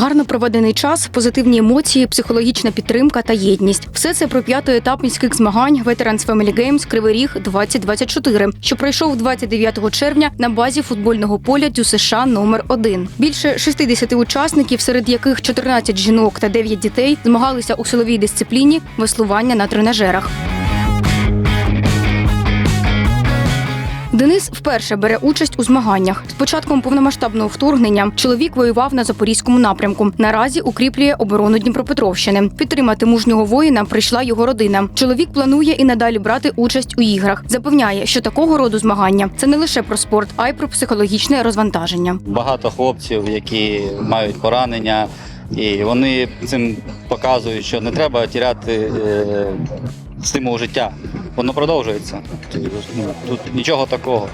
Гарно проведений час, позитивні емоції, психологічна підтримка та єдність. Все це про п'ятий етап міських змагань Veterans Family Games Кривий Ріг 2024, що пройшов 29 червня на базі футбольного поля Дю США номер 1 Більше 60 учасників, серед яких 14 жінок та 9 дітей, змагалися у силовій дисципліні веслування на тренажерах. Денис вперше бере участь у змаганнях. З початком повномасштабного вторгнення чоловік воював на запорізькому напрямку. Наразі укріплює оборону Дніпропетровщини. Підтримати мужнього воїна прийшла його родина. Чоловік планує і надалі брати участь у іграх. Запевняє, що такого роду змагання це не лише про спорт, а й про психологічне розвантаження. Багато хлопців, які мають поранення, і вони цим показують, що не треба тіряти е, стимул життя. Воно продовжується. Ну, Тут нічого такого.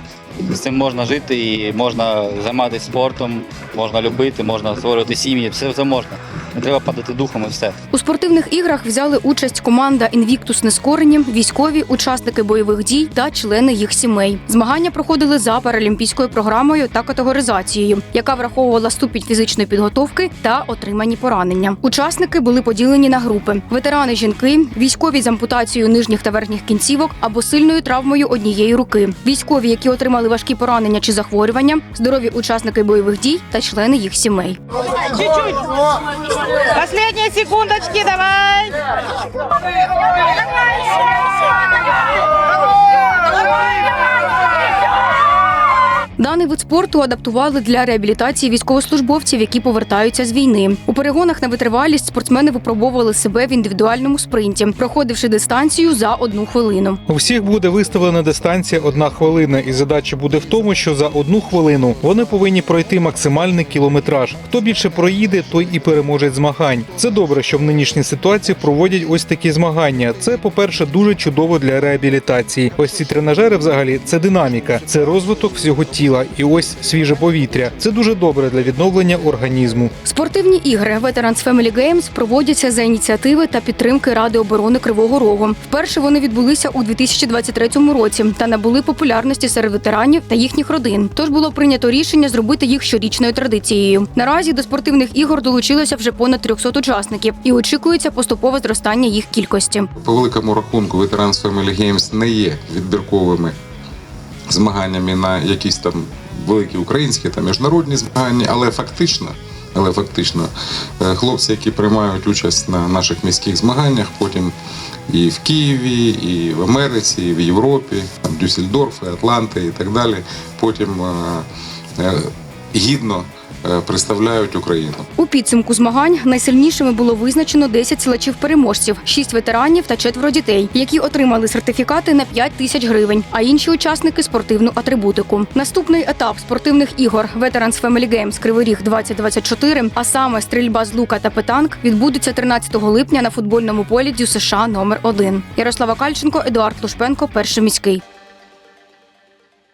З цим можна жити і можна займатися спортом, можна любити, можна створювати сім'ї, все це можна. Не треба падати духом і все. У спортивних іграх взяли участь команда Інвіктус Нескорені, військові, учасники бойових дій та члени їх сімей. Змагання проходили за паралімпійською програмою та категоризацією, яка враховувала ступінь фізичної підготовки та отримані поранення. Учасники були поділені на групи: ветерани жінки, військові з ампутацією нижніх та верхніх кінцівок або сильною травмою однієї руки, військові, які отримали важкі поранення чи захворювання, здорові учасники бойових дій та члени їх сімей. Чуть-чуть. Последние секундочки, давай. Даний вид спорту адаптували для реабілітації військовослужбовців, які повертаються з війни. У перегонах на витривалість спортсмени випробовували себе в індивідуальному спринті, проходивши дистанцію за одну хвилину. У всіх буде виставлена дистанція одна хвилина, і задача буде в тому, що за одну хвилину вони повинні пройти максимальний кілометраж. Хто більше проїде, той і переможе змагань. Це добре, що в нинішній ситуації проводять ось такі змагання. Це, по-перше, дуже чудово для реабілітації. Ось ці тренажери, взагалі, це динаміка, це розвиток всього тіла. І ось свіже повітря. Це дуже добре для відновлення організму. Спортивні ігри Veterans Family Games проводяться за ініціативи та підтримки Ради оборони Кривого Рогу. Вперше вони відбулися у 2023 році та набули популярності серед ветеранів та їхніх родин. Тож було прийнято рішення зробити їх щорічною традицією. Наразі до спортивних ігор долучилося вже понад 300 учасників і очікується поступове зростання їх кількості. По великому рахунку Veterans Family Games не є відбірковими змаганнями на якісь там великі українські та міжнародні змагання, але фактично. Але фактично е, хлопці, які приймають участь на наших міських змаганнях, потім і в Києві, і в Америці, і в Європі, там Дюссельдорф, і Атланти і так далі, потім е, е, гідно представляють Україну. У підсумку змагань найсильнішими було визначено 10 силачів-переможців, 6 ветеранів та четверо дітей, які отримали сертифікати на 5 тисяч гривень, а інші учасники спортивну атрибутику. Наступний етап спортивних ігор Veterans Family Games Кривий Ріг 2024, а саме стрільба з лука та петанк, відбудеться 13 липня на футбольному полі Дю США номер 1 Ярослава Кальченко, Едуард Лушпенко, перший міський.